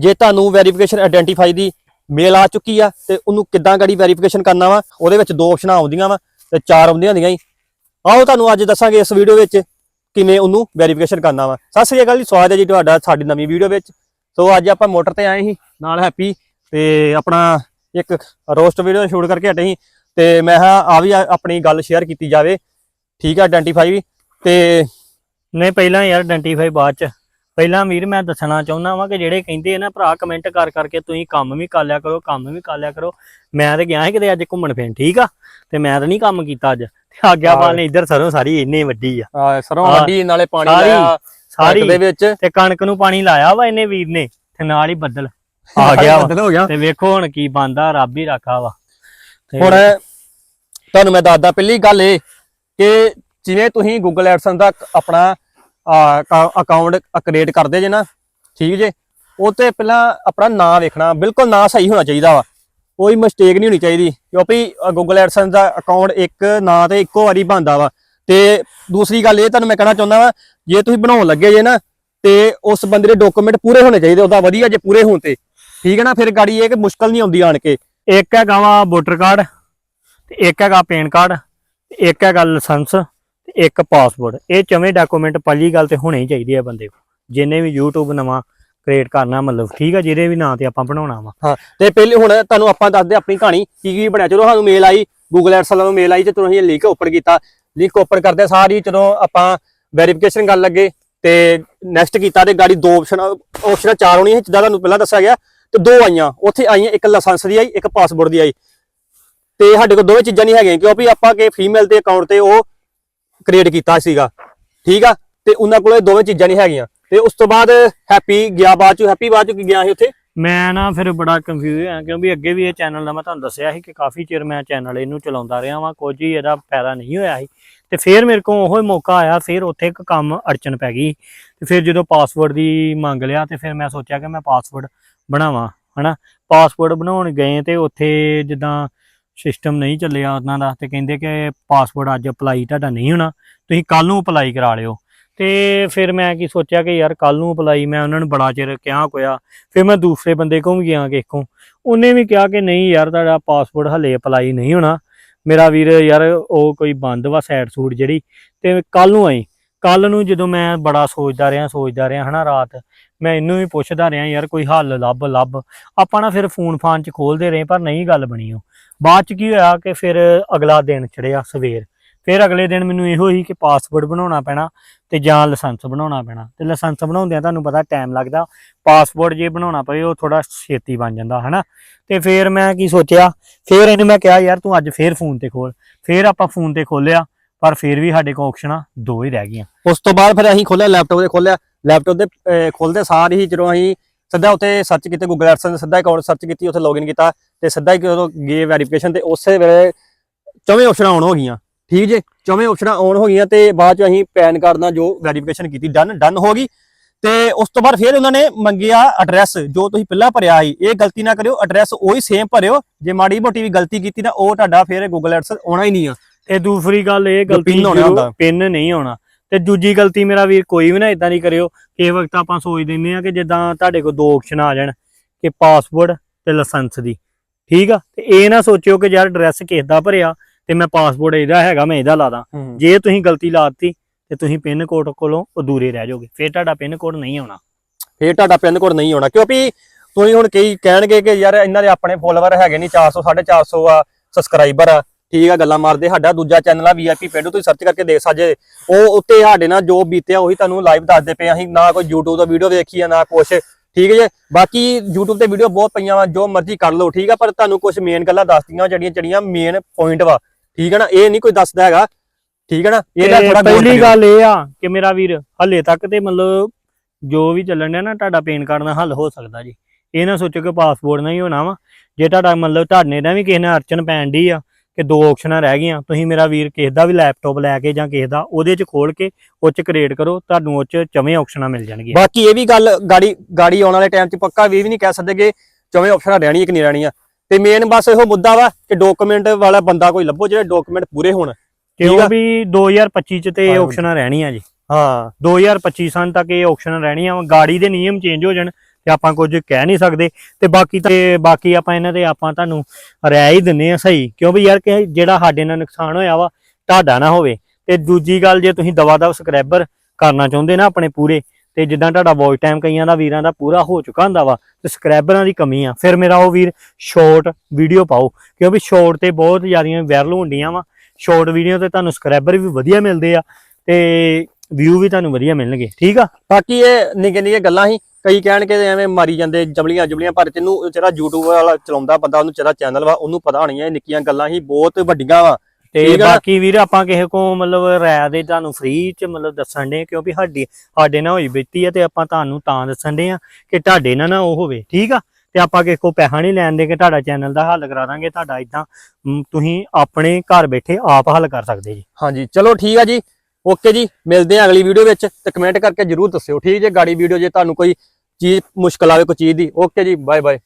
ਜੇ ਤੁਹਾਨੂੰ verification identify ਦੀ ਮੇਲ ਆ ਚੁੱਕੀ ਆ, ਤੇ ਉਹਨੂੰ ਕਿੱਦਾਂ ਗਾੜੀ ਵੈਰੀਫਿਕੇਸ਼ਨ ਕਰਨਾ ਵਾ, ਉਹਦੇ ਵਿੱਚ ਦੋ ਆਪਸ਼ਨਾਂ ਆਉਂਦੀਆਂ ਵਾ, ਤੇ ਚਾਰ ਆਉਂਦੀਆਂ ਹੁੰਦੀਆਂ ਹੀ। ਆਓ ਤੁਹਾਨੂੰ ਅੱਜ ਦੱਸਾਂਗੇ ਇਸ ਵੀਡੀਓ ਵਿੱਚ ਕਿਵੇਂ ਉਹਨੂੰ ਵੈਰੀਫਿਕੇਸ਼ਨ ਕਰਨਾ ਵਾ। ਸਤਿ ਸ੍ਰੀ ਅਕਾਲ ਜੀ, ਸਵਾਗਤ ਹੈ ਜੀ ਤੁਹਾਡਾ ਸਾਡੀ ਨਵੀਂ ਵੀਡੀਓ ਵਿੱਚ। ਸੋ ਅੱਜ ਆਪਾਂ ਮੋਟਰ ਤੇ ਆਏ ਸੀ, ਨਾਲ ਹੈਪੀ, ਤੇ ਆਪਣਾ ਇੱਕ ਰੋਸਟ ਵੀਡੀਓ ਸ਼ੂਟ ਕਰਕੇ ਹਟੇ ਸੀ, ਤੇ ਮੈਂ ਹਾਂ ਆ ਵੀ ਆਪਣੀ ਗੱਲ ਸ਼ੇਅਰ ਕੀਤੀ ਜਾਵੇ। ਠੀਕ ਆ ਆਇਡੈਂਟੀਫਾਈ ਵੀ। ਤੇ ਨਹੀਂ, ਪਹਿਲਾਂ ਯਾਰ ਆਇਡੈਂਟੀਫਾਈ ਬਾਅਦ ਚ। ਪਹਿਲਾਂ ਵੀਰ ਮੈਂ ਦੱਸਣਾ ਚਾਹੁੰਦਾ ਵਾਂ ਕਿ ਜਿਹੜੇ ਕਹਿੰਦੇ ਆ ਨਾ ਭਰਾ ਕਮੈਂਟ ਕਰ ਕਰਕੇ ਤੁਸੀਂ ਕੰਮ ਵੀ ਕਰ ਲਿਆ ਕਰੋ ਕੰਮ ਵੀ ਕਰ ਲਿਆ ਕਰੋ। ਮੈਂ ਤੇ ਗਿਆ ਸੀ ਕਿਤੇ ਅੱਜ ਘੁੰਮਣ ਫਿਰਨ ਠੀਕ ਆ? ਤੇ ਮੈਂ ਤਾਂ ਨਹੀਂ ਕੰਮ ਕੀਤਾ ਅੱਜ। ਤੇ ਆਗਿਆ ਪਾਲ ਨੇ ਇੱਧਰ ਸਰੋਂ ਸਾਰੀ ਇੰਨੀ ਵੱਡੀ ਆ। ਆ, ਸਰੋਂ ਹਾਂ, ਵੱਡੀ ਨਾਲੇ ਪਾਣੀ ਸਾਰੀ- ਲਾਇਆ ਸਾਰੀ ਕਣਕ ਦੇ ਵਿੱਚ। ਤੇ ਕਣਕ ਨੂੰ ਪਾਣੀ ਲਾਇਆ ਵਾ ਇਹਨੇ ਵੀਰ ਨੇ ਤੇ ਨਾਲ ਹੀ ਬੱਦਲ। ਆ ਗਿਆ ਬੱਦਲ ਹੋ ਗਿਆ। ਤੇ ਵੇਖੋ ਹੁਣ ਕੀ ਬੰਦਾ ਰੱਬ ਹੀ ਰਾਖਾ ਵਾ। ਹੁਣ ਤੁਹਾਨੂੰ ਮੈਂ ਦੱਸਦਾ ਪਹਿਲੀ ਗੱਲ ਇਹ ਕਿ ਜਿਵੇਂ ਤੁਸੀਂ Google AdSense ਦਾ ਆਪਣਾ ਅਕਾਊਂਟ ਕ੍ਰੀਏਟ ਕਰਦੇ ਜੇ ਨਾ, ਠੀਕ ਜੇ? ਉਹ ਤੇ ਪਹਿਲਾਂ ਆਪਣਾ ਨਾਮ ਵੇਖਣਾ, ਬਿਲਕੁਲ ਨਾਂ ਸਹੀ ਹੋਣਾ ਚਾਹੀਦਾ ਵਾ। ਕੋਈ ਮਿਸਟੇਕ ਨਹੀਂ ਹੋਣੀ ਚਾਹੀਦੀ, ਕਿਉਂਕਿ ਗੂਗਲ Google ਦਾ ਅਕਾਊਂਟ ਇੱਕ ਨਾਂ ਤੇ ਇੱਕੋ ਵਾਰੀ ਬਣਦਾ ਵਾ। ਤੇ ਦੂਸਰੀ ਗੱਲ ਇਹ ਤੁਹਾਨੂੰ ਮੈਂ ਕਹਿਣਾ ਚਾਹੁੰਦਾ ਵਾ, ਜੇ ਤੁਸੀਂ ਬਣਾਉਣ ਲੱਗੇ ਜੇ ਨਾ, ਤੇ ਉਸ ਬੰਦੇ ਦੇ ਡਾਕੂਮੈਂਟ ਪੂਰੇ ਹੋਣੇ ਚਾਹੀਦੇ, ਉਹਦਾ ਵਧੀਆ ਜੇ ਪੂਰੇ ਹੋਣ ਤੇ। ਠੀਕ ਹੈ ਨਾ? ਫਿਰ ਗਾੜੀ ਇਹ ਕਿ ਮੁਸ਼ਕਲ ਨਹੀਂ ਆਉਂਦੀ ਆਣ ਕੇ। ਇੱਕ ਹੈਗਾ ਵਾ ਵੋਟਰ ਕਾਰਡ ਤੇ ਇੱਕ ਹੈਗਾ ਪੈਨ ਕਾਰਡ ਤੇ ਇੱਕ ਹੈਗਾ ਲਾਇਸੈਂਸ ਇੱਕ ਪਾਸਪੋਰਟ ਇਹ ਚਵੇਂ ਡਾਕੂਮੈਂਟ ਪਹਿਲੀ ਗੱਲ ਤੇ ਹੋਣੇ ਹੀ ਚਾਹੀਦੇ ਆ ਬੰਦੇ ਕੋਲ। ਜਿੰਨੇ ਵੀ YouTube ਨਵਾਂ ਕ੍ਰੀਏਟ ਕਰਨਾ ਮਤਲਬ ਠੀਕ ਆ ਜਿਹਦੇ ਵੀ ਨਾਂ ਤੇ ਆਪਾਂ ਬਣਾਉਣਾ ਵਾ। ਹਾਂ ਤੇ ਪਹਿਲੇ ਹੁਣ ਤੁਹਾਨੂੰ ਆਪਾਂ ਦੱਸਦੇ ਆਪਣੀ ਕਹਾਣੀ ਕੀ ਕੀ ਬਣਿਆ। ਚਲੋ ਸਾਨੂੰ ਮੇਲ ਆਈ Google Ads ਵਾਲਿਆਂ ਨੂੰ ਮੇਲ ਆਈ ਤੇ ਤੁਹਾਨੂੰ ਲਿੰਕ ਓਪਨ ਕੀਤਾ। ਲਿੰਕ ਓਪਨ ਕਰਦੇ ਸਾਰੀ ਜਦੋਂ ਆਪਾਂ ਵੈਰੀਫਿਕੇਸ਼ਨ ਕਰਨ ਲੱਗੇ ਤੇ ਨੈਕਸਟ ਕੀਤਾ ਤੇ ਗਾੜੀ ਦੋ ਆਪਸ਼ਨ ਆਪਸ਼ਨ ਚਾਰ ਹੋਣੀਆਂ ਸੀ, ਜਿੱਦਾਂ ਤੁਹਾਨੂੰ ਪਹਿਲਾਂ ਦੱਸਿਆ ਗਿਆ। ਤੇ ਦੋ ਆਈਆਂ ਉੱਥੇ ਆਈਆਂ ਇੱਕ ਲਾਇਸੈਂਸ ਦੀ ਆਈ ਇੱਕ ਪਾਸਪੋਰਟ ਦੀ ਆਈ। ਤੇ ਸਾਡੇ ਕੋਲ ਦੋਵੇਂ ਚੀਜ਼ਾਂ ਨਹੀਂ ਹੈਗੀਆਂ ਕਿਉਂਕਿ ਆਪਾਂ ਕਿ ਫੀਮੇਲ ਦੇ ਅਕਾਊਂਟ ਤੇ ਉਹ ਕ੍ਰੀਏਟ ਕੀਤਾ ਸੀਗਾ। ਠੀਕ ਆ? ਤੇ ਉਹਨਾਂ ਕੋਲ ਦੋਵੇਂ ਚੀਜ਼ਾਂ ਨਹੀਂ ਹੈਗੀਆਂ। ਤੇ ਉਸ ਤੋਂ ਬਾਅਦ ਹੈਪੀ ਗਿਆ ਬਾਅਦ ਚ ਹੈਪੀ ਬਾਅਦ ਚ ਕੀ ਗਿਆ ਸੀ ਉੱਥੇ? ਮੈਂ ਨਾ ਫਿਰ ਬੜਾ ਕੰਫਿਊਜ਼ ਹੋਇਆ, ਕਿਉਂਕਿ ਅੱਗੇ ਵੀ ਇਹ ਚੈਨਲ ਦਾ ਮੈਂ ਤੁਹਾਨੂੰ ਦੱਸਿਆ ਸੀ ਕਿ ਕਾਫੀ ਚਿਰ ਮੈਂ ਚੈਨਲ ਇਹਨੂੰ ਚਲਾਉਂਦਾ ਰਿਹਾ ਵਾਂ, ਕੁਝ ਹੀ ਇਹਦਾ ਫਾਇਦਾ ਨਹੀਂ ਹੋਇਆ ਸੀ। ਤੇ ਫਿਰ ਮੇਰੇ ਕੋਲ ਉਹ ਮੌਕਾ ਆਇਆ, ਫਿਰ ਉੱਥੇ ਇੱਕ ਕੰਮ ਅੜਚਨ ਪੈ ਗਈ। ਤੇ ਫਿਰ ਜਦੋਂ ਪਾਸਵਰਡ ਦੀ ਮੰਗ ਲਿਆ, ਤੇ ਫਿਰ ਮੈਂ ਸੋਚਿਆ ਕਿ ਮੈਂ ਪਾਸਵਰਡ ਬਣਾਵਾਂ, ਹਨਾ? ਪਾਸਵਰਡ ਬਣਾਉਣ ਗਏ ਤੇ ਉੱਥੇ ਜਿੱਦਾਂ ਸਿਸਟਮ ਨਹੀਂ ਚੱਲਿਆ ਉਹਨਾਂ ਦਾ ਤੇ ਕਹਿੰਦੇ ਕਿ ਪਾਸਪੋਰਟ ਅੱਜ ਅਪਲਾਈ ਤੁਹਾਡਾ ਨਹੀਂ ਹੋਣਾ, ਤੁਸੀਂ ਕੱਲ ਨੂੰ ਅਪਲਾਈ ਕਰਾ ਲਿਓ। ਤੇ ਫਿਰ ਮੈਂ ਕੀ ਸੋਚਿਆ ਕਿ ਯਾਰ ਕੱਲ ਨੂੰ ਅਪਲਾਈ ਮੈਂ ਉਹਨਾਂ ਨੂੰ ਬੜਾ ਚਿਰ ਕਿਹਾ ਕੋਇਆ ਫਿਰ ਮੈਂ ਦੂਸਰੇ ਬੰਦੇ ਕੋਲ ਗਿਆ ਕਿਸੇ ਕੋਲ। ਉਹਨੇ ਵੀ ਕਿਹਾ ਕਿ ਨਹੀਂ ਯਾਰ ਤੁਹਾਡਾ ਪਾਸਪੋਰਟ ਹਲੇ ਅਪਲਾਈ ਨਹੀਂ ਹੋਣਾ। ਮੇਰਾ ਵੀਰ ਯਾਰ ਉਹ ਕੋਈ ਬੰਦ ਵਾ ਸਾਈਡ ਸੂਟ ਜਿਹੜੀ, ਤੇ ਕੱਲ ਨੂੰ ਆਈ। ਕੱਲ ਨੂੰ ਜਦੋਂ ਮੈਂ ਬੜਾ ਸੋਚਦਾ ਰਿਹਾ ਸੋਚਦਾ ਰਿਹਾ ਹਨਾ ਰਾਤ, ਮੈਂ ਇਹਨੂੰ ਵੀ ਪੁੱਛਦਾ ਰਿਹਾ, ਯਾਰ ਕੋਈ ਹੱਲ ਲੱਭ ਲੱਭ। ਆਪਾਂ ਨਾ ਫਿਰ ਫੋਨ ਫਾਨ ਚ ਖੋਲਦੇ ਰਹੇ, ਪਰ ਨਹੀਂ ਗੱਲ ਬਣੀ ਉਹ। ਬਾਅਦ ਚ ਕੀ ਹੋਇਆ ਕਿ ਫਿਰ ਅਗਲਾ ਦਿਨ ਚੜਿਆ ਸਵੇਰ। ਫਿਰ ਅਗਲੇ ਦਿਨ ਮੈਨੂੰ ਇਹੋ ਹੀ ਕਿ ਪਾਸਪੋਰਟ ਬਣਾਉਣਾ ਪੈਣਾ ਤੇ ਜਾਂ ਲਾਇਸੈਂਸ ਬਣਾਉਣਾ ਪੈਣਾ। ਤੇ ਲਾਇਸੈਂਸ ਬਣਾਉਂਦਿਆਂ ਤੁਹਾਨੂੰ ਪਤਾ ਟਾਈਮ ਲੱਗਦਾ ਪਾਸਪੋਰਟ ਜੇ ਬਣਾਉਣਾ ਪਵੇ ਉਹ ਥੋੜਾ ਛੇਤੀ ਬਣ ਜਾਂਦਾ ਹਨਾ? ਤੇ ਫਿਰ ਮੈਂ ਕੀ ਸੋਚਿਆ ਫਿਰ ਇਹਨੂੰ ਮੈਂ ਕਿਹਾ ਯਾਰ ਤੂੰ ਅੱਜ ਫੇਰ ਫੋਨ ਤੇ ਖੋਲ। ਫਿਰ ਆਪਾਂ ਫੋਨ ਤੇ ਖੋਲਿਆ ਪਰ ਫਿਰ ਵੀ ਸਾਡੇ ਕੋਲ ਆਪਸ਼ਨਾਂ ਦੋ ਹੀ ਰਹਿ ਗਈਆਂ। ਉਸ ਤੋਂ ਬਾਅਦ ਫਿਰ ਅਸੀਂ ਖੋਲਿਆ ਲੈਪਟਾਪ ਤੇ ਖੋਲਿਆ ਲੈਪਟਾਪ ਦੇ ਅਹ, ਖੋਲਦੇ ਸਾਰ ਹੀ ਜਦੋਂ ਅਸੀਂ ਸਿੱਧਾ ਉੱਤੇ ਸਰਚ ਕੀਤੇ ਗੂਗਲ AdSense ਸਿੱਧਾ ਅਕਾਊਂਟ ਸਰਚ ਕੀਤੀ ਉੱਥੇ ਲੌਗਇਨ ਕੀਤਾ। ਤੇ ਸਿੱਧਾ ਹੀ ਜਦੋਂ ਗਏ ਵੈਰੀਫਿਕੇਸ਼ਨ ਤੇ ਉਸੇ ਵੇਲੇ ਚੌਵੇਂ ਆਪਸ਼ਨਾਂ ਆਨ ਹੋ ਗਈਆਂ। ਠੀਕ ਜੇ? ਚੌਵੇਂ ਆਪਸ਼ਨਾਂ ਆਨ ਹੋ ਗਈਆਂ ਤੇ ਬਾਅਦ ਚ ਅਸੀਂ ਪੈਨ ਕਾਰਡ ਨਾਲ ਜੋ ਵੈਰੀਫਿਕੇਸ਼ਨ ਕੀਤੀ ਡਨ ਡਨ ਹੋ ਗਈ। ਤੇ ਉਸ ਤੋਂ ਬਾਅਦ ਫਿਰ ਉਹਨਾਂ ਨੇ ਮੰਗਿਆ ਐਡਰੈਸ ਜੋ ਤੁਸੀਂ ਪਹਿਲਾਂ ਭਰਿਆ ਸੀ। ਇਹ ਗਲਤੀ ਨਾ ਕਰਿਓ ਐਡਰੈਸ ਉਹੀ ਸੇਮ ਭਰਿਓ। ਜੇ ਮਾੜੀ ਮੋਟੀ ਵੀ ਗਲਤੀ ਕੀਤੀ ਤਾਂ ਉਹ ਤੁਹਾਡਾ ਫਿਰ Google AdSense ਆਉਣਾ ਹੀ ਨਹੀਂ ਆ। ਤੇ ਦੂਸਰੀ ਗੱਲ ਇਹ ਗਲਤੀ। ਪਿੰਨ ਨਹੀਂ ਆਉਣਾ ਤੇ ਦੂਜੀ ਗਲਤੀ ਮੇਰਾ ਵੀਰ ਕੋਈ ਵੀ ਨਾ ਇਦਾਂ ਨਹੀਂ ਕਰਿਓ। ਕਿ ਵਕਤ ਆਪਾਂ ਸੋਚ ਦਿੰਨੇ ਆ ਕਿ ਜਿੱਦਾਂ ਤੁਹਾਡੇ ਕੋਲ ਦੋ ਆਪਸ਼ਨ ਆ ਜਾਣ ਕਿ ਪਾਸਪੋਰਟ ਤੇ ਲਾਇਸੈਂਸ ਦੀ। ਠੀਕ ਆ? ਤੇ ਇਹ ਨਾ ਸੋਚਿਓ ਕਿ ਯਾਰ ਐਡਰੈਸ ਕਿਸ ਦਾ ਭਰਿਆ ਤੇ ਮੈਂ ਪਾਸਪੋਰਟ ਇਹਦਾ ਹੈਗਾ ਮੈਂ ਇਹਦਾ ਲਾ ਦਾਂ। ਜੇ ਤੁਸੀਂ ਗਲਤੀ ਲਾਤੀ ਤੇ ਤੁਸੀਂ ਪਿੰਨ ਕੋਡ ਕੋਲੋਂ ਅਧੂਰੇ ਰਹਿ ਜਾਓਗੇ। ਫਿਰ ਤੁਹਾਡਾ ਪਿੰਨ ਕੋਡ ਨਹੀਂ ਆਉਣਾ। ਫੇਰ ਤੁਹਾਡਾ ਪਿੰਨ ਕੋਡ ਨਹੀਂ ਹੋਣਾ ਕਿਉਂਕਿ ਤੁਸੀਂ ਹੁਣ ਕਈ ਕਹਿਣਗੇ ਕਿ ਯਾਰ ਇਹਨਾਂ ਦੇ ਆਪਣੇ ਫੋਲੋਵਰ ਹੈਗੇ ਨਹੀਂ 400 450 ਆ ਸਬਸਕ੍ਰਾਈਬਰ ਆ। ਠੀਕ ਆ ਗੱਲਾਂ ਮਾਰਦੇ। ਸਾਡਾ ਦੂਜਾ ਚੈਨਲ ਆ ਵੀਆਈਪੀ ਪਿੰਡੂ ਤੁਸੀਂ ਸਰਚ ਕਰਕੇ ਦੇਖ ਸਕਦੇ ਉਹ ਉੱਤੇ ਸਾਡੇ ਨਾਲ ਜੋ ਬੀਤਿਆ ਉਹੀ ਤੁਹਾਨੂੰ ਲਾਈਵ ਦੱਸਦੇ ਪਏ। ਅਸੀਂ ਨਾ ਕੋਈ YouTube ਤੋਂ ਵੀਡੀਓ ਵੇਖੀ ਆ ਨਾ ਕੁਛ। ਠੀਕ ਹੈ ਜੀ? ਬਾਕੀ YouTube ਤੇ ਵੀਡੀਓ ਬਹੁਤ ਪਈਆਂ ਵਾ ਜੋ ਮਰਜ਼ੀ ਕਰ ਲਓ ਠੀਕ ਆ? ਪਰ ਤੁਹਾਨੂੰ ਕੁਝ ਮੇਨ ਗੱਲਾਂ ਦੱਸਦੀਆਂ ਜਿਹੜੀਆਂ ਜਿਹੜੀਆਂ ਮੇਨ ਪੁਆਇੰਟ ਵਾ। ਠੀਕ ਹੈ ਨਾ? ਇਹ ਨਹੀਂ ਕੋਈ ਦੱਸਦਾ ਹੈਗਾ। ਠੀਕ ਹੈ ਨਾ? ਇਹਦਾ ਥੋੜਾ ਪਹਿਲੀ ਗੱਲ ਇਹ ਆ ਕਿ ਮੇਰਾ ਵੀਰ ਹੱਲੇ ਤੱਕ ਤੇ ਮਤਲਬ ਜੋ ਵੀ ਚੱਲਣ ਡਿਆ ਨਾ ਤੁਹਾਡਾ ਪੈਨ ਕਾਰਡ ਨਾਲ ਹੱਲ ਹੋ ਸਕਦਾ ਜੀ। ਇਹ ਨਾ ਸੋਚੋ ਕਿ ਪਾਸਪੋਰਟ ਨਾਲ ਹੀ ਹੋਣਾ ਵਾ। ਜੇ ਤੁਹਾਡਾ ਮਤਲਬ ਤੁਹਾਡੇ ਨਾਲ ਵੀ ਕਿਸੇ ਨੇ ਅੜਚਨ ਪੈਣ ਦੀ ਆ ਕਿ ਦੋ ਆਪਸ਼ਨਾਂ ਰਹਿ ਗਈਆਂ। ਤੁਸੀਂ ਮੇਰਾ ਵੀਰ ਕਿਸੇ ਦਾ ਵੀ ਲੈਪਟਾਪ ਲੈ ਕੇ ਜਾਂ ਕਿਸੇ ਦਾ ਉਹਦੇ 'ਚ ਖੋਲ ਕੇ ਉਹ 'ਚ ਕ੍ਰੀਏਟ ਕਰੋ ਤੁਹਾਨੂੰ ਉਹ 'ਚ ਚਵੇਂ ਆਪਸ਼ਨਾਂ ਮਿਲ ਜਾਣਗੀਆਂ। ਬਾਕੀ ਇਹ ਵੀ ਗੱਲ ਗਾੜੀ ਗਾੜੀ ਆਉਣ ਵਾਲੇ ਟਾਈਮ 'ਚ ਪੱਕਾ ਵੀ ਵੀ ਨਹੀਂ ਕਹਿ ਸਕਦੇ ਕਿ ਚੌਵੇਂ ਆਪਸ਼ਨਾਂ ਰਹਿਣੀਆਂ ਕਿ ਨਹੀਂ ਰਹਿਣੀਆਂ ਤੇ ਮੇਨ ਬਸ ਇਹੋ ਮੁੱਦਾ ਵਾ ਕਿ ਡਾਕੂਮੈਂਟ ਵਾਲਾ ਬੰਦਾ ਕੋਈ ਲੱਭੋ ਜਿਹੜੇ ਡਾਕੂਮੈਂਟ ਪੂਰੇ ਹੋਣ। ਆ। ਉਹ ਵੀ 2025 'ਚ ਤੇ ਇਹ। ਆਪਸ਼ਨਾਂ ਰਹਿਣੀਆਂ ਜੀ। ਹਾਂ। 2025 ਸਾਲ ਤੱਕ ਇਹ ਆਪਸ਼ਨ ਰਹਿਣੀਆਂ ਗਾੜੀ ਦੇ ਨਿਯਮ ਚੇਂਜ ਹੋ ਜਾਣ। ਤੇ ਆਪਾਂ ਕੁਝ ਕਹਿ ਨਹੀਂ ਸਕਦੇ। ਤੇ ਬਾਕੀ ਤੇ, ਬਾਕੀ ਆਪਾਂ ਇਹਨਾਂ ਦੇ ਆਪਾਂ ਤੁਹਾਨੂੰ ਰਾਇ ਹੀ ਦਿੰਨੇ ਆ ਸਹੀ। ਕਿਉਂ ਵੀ ਯਾਰ ਕਿ ਜਿਹੜਾ ਸਾਡੇ ਨਾਲ ਨੁਕਸਾਨ ਹੋਇਆ ਵਾ, ਤੁਹਾਡਾ ਨਾ ਹੋਵੇ। ਤੇ ਦੂਜੀ ਗੱਲ, ਜੇ ਤੁਸੀਂ ਦਵਾ ਦਾ ਸਬਸਕ੍ਰਾਈਬਰ ਕਰਨਾ ਚਾਹੁੰਦੇ ਨਾ ਆਪਣੇ ਪੂਰੇ, ਤੇ ਜਿੱਦਾਂ ਤੁਹਾਡਾ ਵਾਚ ਟਾਈਮ ਕਈਆਂ ਦਾ, ਵੀਰਾਂ ਦਾ ਪੂਰਾ ਹੋ ਚੁੱਕਾ ਹੁੰਦਾ ਵਾ, ਤੇ ਸਬਸਕ੍ਰਾਈਬਰਾਂ ਦੀ ਕਮੀ ਆ। ਫਿਰ ਮੇਰਾ ਉਹ ਵੀਰ ਸ਼ਾਰਟ ਵੀਡੀਓ ਪਾਓ। ਕਿਉਂਕਿ ਸ਼ਾਰਟ ਤੇ ਬਹੁਤ ਜ਼ਿਆਦੀਆਂ ਵਾਇਰਲ ਹੁੰਦੀਆਂ ਵਾ। ਸ਼ਾਰਟ ਵੀਡੀਓ ਤੇ ਤੁਹਾਨੂੰ ਸਬਸਕ੍ਰਾਈਬਰ ਵੀ ਵਧੀਆ ਮਿਲਦੇ ਆ, ਤੇ ਵਿਊ ਵੀ ਤੁਹਾਨੂੰ ਵਧੀਆ ਮਿਲਣਗੇ। ਠੀਕ ਆ? ਬਾਕੀ ਇਹ ਨਿੱਕੇ ਨਿੱਕੇ ਗੱਲਾਂ ਹੀ ਕਈ ਕਹਿਣਗੇ ਐਵੇਂ ਮਾਰੀ ਜਾਂਦੇ ਜਬਲੀਆਂ ਜਬਲੀਆਂ ਪਰ ਤੈਨੂੰ ਜਿਹੜਾ YouTube ਵਾਲਾ ਚਲਾਉਂਦਾ ਬੰਦਾ ਉਹਨੂੰ ਜਿਹੜਾ ਚੈਨਲ ਵਾ ਉਹਨੂੰ ਪਤਾ ਹੋਣੀਆਂ ਇਹ ਨਿੱਕੀਆਂ ਗੱਲਾਂ ਹੀ ਬਹੁਤ ਵੱਡੀਆਂ ਵਾ। ਤੇ। ਬਾਕੀ ਵੀਰ ਆਪਾਂ ਕਿਸੇ ਕੋ ਮਤਲਬ ਰਾਇ ਦੇ ਤੁਹਾਨੂੰ ਫ੍ਰੀ ਚ ਮਤਲਬ ਦੱਸਣ ਦੇ ਕਿਉਂਕਿ ਸਾਡੀ ਸਾਡੇ ਨਾਲ ਹੋਈ ਬੀਤੀ ਆ ਤੇ ਆਪਾਂ ਤੁਹਾਨੂੰ ਤਾਂ ਦੱਸਣ ਦੇ ਆ ਕਿ ਤੁਹਾਡੇ ਨਾਲ ਨਾ ਉਹ ਹੋਵੇ ਠੀਕ ਆ? ਤੇ ਆਪਾਂ ਕਿਸੇ ਕੋ ਪੈਸਾ ਨਹੀਂ ਲੈਣ ਦੇ ਕਿ ਤੁਹਾਡਾ ਚੈਨਲ ਦਾ ਹੱਲ ਕਰਾ ਦਾਂਗੇ ਤੁਹਾਡਾ ਇਦਾਂ ਤੁਸੀਂ ਆਪਣੇ ਘਰ ਬੈਠੇ ਆਪ ਹੱਲ ਕਰ ਸਕਦੇ ਜੀ। ਹਾਂਜੀ ਚਲੋ ਠੀਕ ਆ ਜੀ। ਓਕੇ ਜੀ, ਮਿਲਦੇ ਆ ਅਗਲੀ ਵੀਡੀਓ ਵਿੱਚ ਤੇ ਕਮੈਂਟ ਕਰਕੇ ਜਰੂਰ ਦੱਸਿਓ, ਠੀਕ ਜੇ? ਗਾੜੀ ਵੀਡੀਓ ਜੇ ਤੁਹਾਨੂੰ ਕੋਈ ਚੀਜ਼ ਮੁਸ਼ਕਲ ਆਵੇ, ਕੋਈ ਚੀਜ਼ ਦੀ, ਓਕੇ ਜੀ ਬਾਏ ਬਾਏ